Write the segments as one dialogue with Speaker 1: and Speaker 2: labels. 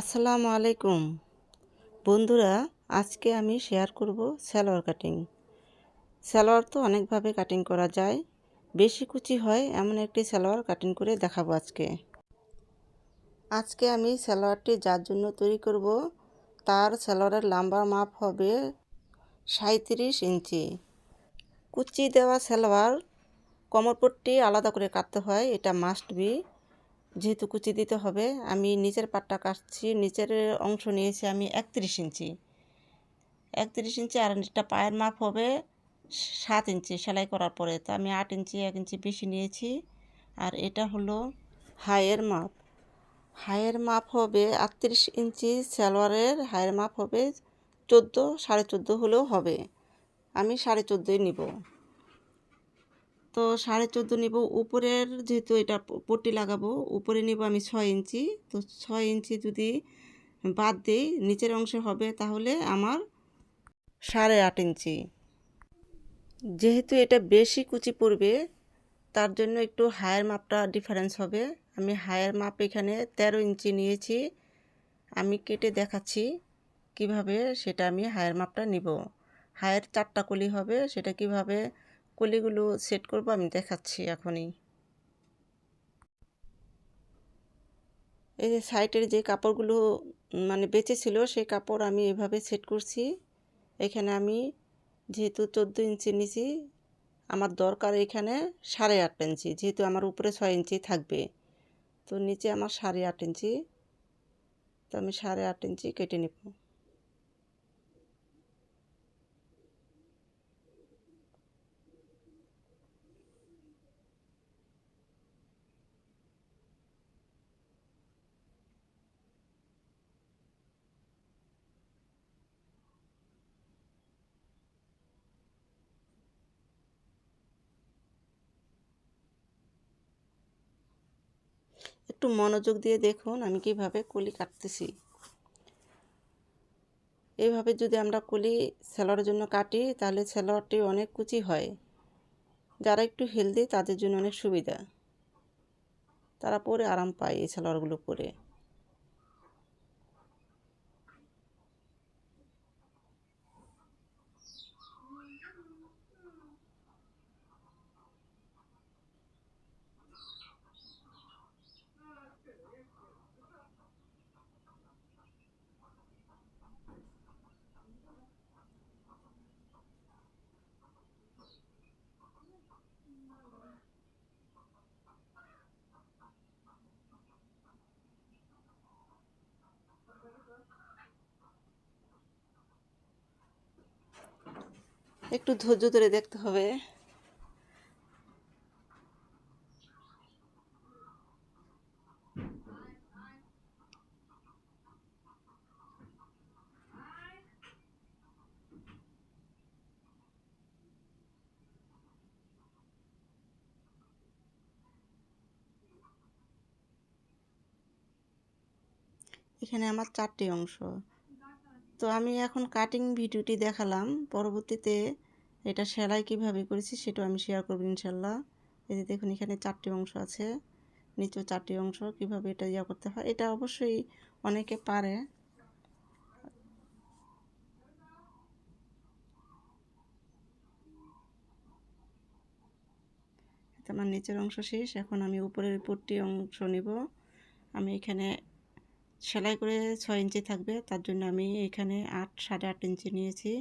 Speaker 1: আসসালামু আলাইকুম। বন্ধুরা, আজকে আমি শেয়ার করব সালোয়ার কাটিং। সালোয়ার তো অনেকভাবে কাটিং করা যায়। বেশি কুচি হয় এমন একটি সালোয়ার কাটিং করে দেখাবো আজকে। আজকে আমি সালোয়ারটি যার জন্য তৈরি করব, তার সালোয়ারের লম্বা মাপ হবে সাঁত্রিশ ইঞ্চি। কুচি দেওয়া সালোয়ার কোমরপট্টি আলাদা করে কাটতে হয়, এটা মাস্ট বি যেহেতু কুচি দিতে হবে, আমি নিচের পাটটা কাটছি, নিচের অংশ নিয়েছি আমি একত্রিশ ইঞ্চি। একত্রিশ ইঞ্চি আর একটা পায়ের মাপ হবে সাত ইঞ্চি সেলাই করার পরে। তো আমি আট ইঞ্চি, এক ইঞ্চি বেশি নিয়েছি। আর এটা হলো হাইয়ের মাপ। হাইয়ের মাপ হবে আটত্রিশ ইঞ্চি সালোয়ারের হাইয়ের মাপ হবে চোদ্দ, সাড়ে চোদ্দ হলেও হবে। আমি সাড়ে চোদ্দোই নিব। তো সাড়ে চোদ্দ নিব উপরের যেহেতু এটা পট্টি লাগাবো, উপরে নিব আমি ছয় ইঞ্চি। তো ছয় ইঞ্চি যদি বাদ দিই, নিচের অংশে হবে তাহলে আমার সাড়ে আট ইঞ্চি। যেহেতু এটা বেশি কুচি পড়বে, তার জন্য একটু হায়ার মাপটা ডিফারেন্স হবে। আমি হায়ার মাপ এখানে তেরো ইঞ্চি নিয়েছি। আমি কেটে দেখাচ্ছি কীভাবে সেটা আমি হায়ার মাপটা নিব। হায়ার চারটা কলি হবে, সেটা কীভাবে কলিগুলো সেট করব, আমি দেখাচ্ছি এখনই। এই যে সাইটের যে কাপড়গুলো মানে বেঁচে ছিল সেই কাপড় আমি এভাবে সেট করছি। এখানে আমি যেহেতু চোদ্দ ইঞ্চি নিছি আমার দরকার এখানে সাড়ে আট ইঞ্চি, যেহেতু আমার উপরে ছয় ইঞ্চি থাকবে। তো নিচে আমার সাড়ে আট ইঞ্চি, তো আমি সাড়ে আট ইঞ্চি কেটে নেব। একটু মনোযোগ দিয়ে দেখুন আমি কীভাবে কলি কাটতেছি। এইভাবে যদি আমরা কলি স্যালোয়ারের জন্য কাটি, তাহলে স্যালোয়ারটি অনেক কুচি হয়। যারা একটু হেলদি, তাদের জন্য অনেক সুবিধা। তারা পরে আরাম পায় এই স্যালোয়ারগুলো পরে। একটু ধৈর্য ধরে দেখতে হবে। এখানে আমার চারটি অংশ। তো আমি এখন কাটিং ভিডিওটি দেখালাম। পরবর্তীতে এটা সেলাই কীভাবে করেছি সেটাও আমি শেয়ার করব ইনশাল্লাহ। এই যে দেখুন, এখানে চারটি অংশ আছে। নিচেও চারটি অংশ, কীভাবে এটা ইয়া করতে হয়, এটা অবশ্যই অনেকে পারে। আমার নিচের অংশ শেষ, এখন আমি উপরের পট্টি অংশ নিব। আমি এখানে সেলাই করে ছয় ইঞ্চি থাকবে, তার জন্য আমি এখানে আট, সাড়ে আট ইঞ্চি নিয়েছি।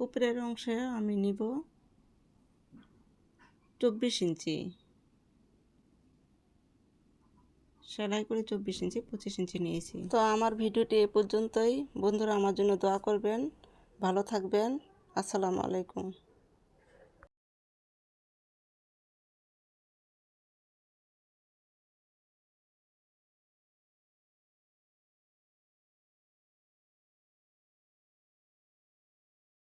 Speaker 1: উপরের অংশে আমি নিব চব্বিশ ইঞ্চি। সেলাই করে চব্বিশ ইঞ্চি, পঁচিশ ইঞ্চি নিয়েছি। তো আমার ভিডিওটি এ পর্যন্তই। বন্ধুরা, আমার জন্য দোয়া করবেন। ভালো থাকবেন। আসসালামু আলাইকুম।